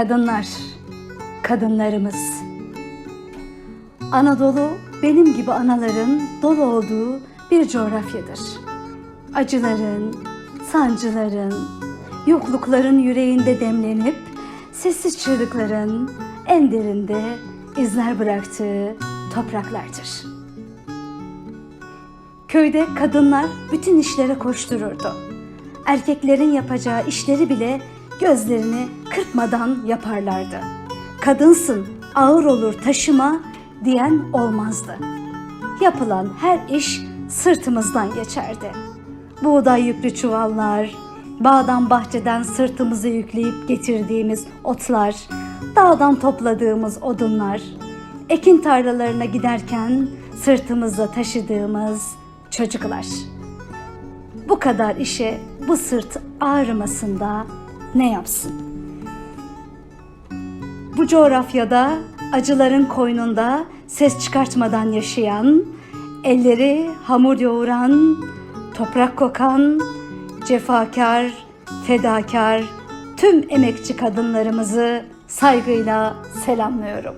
Kadınlar, kadınlarımız. Anadolu benim gibi anaların dolu olduğu bir coğrafyadır. Acıların, sancıların, yoklukların yüreğinde demlenip sessiz çığlıkların en derinde izler bıraktığı topraklardır. Köyde kadınlar bütün işlere koştururdu. Erkeklerin yapacağı işleri bile gözlerini kırpmadan yaparlardı. Kadınsın, ağır olur taşıma diyen olmazdı. Yapılan her iş sırtımızdan geçerdi. Buğday yüklü çuvallar, bağdan bahçeden sırtımızı yükleyip getirdiğimiz otlar, dağdan topladığımız odunlar, ekin tarlalarına giderken sırtımızda taşıdığımız çocuklar. Bu kadar işe bu sırt ağrımasın da ne yapsın? Bu coğrafyada acıların koynunda ses çıkartmadan yaşayan, elleri hamur yoğuran, toprak kokan, cefakar, fedakar tüm emekçi kadınlarımızı saygıyla selamlıyorum.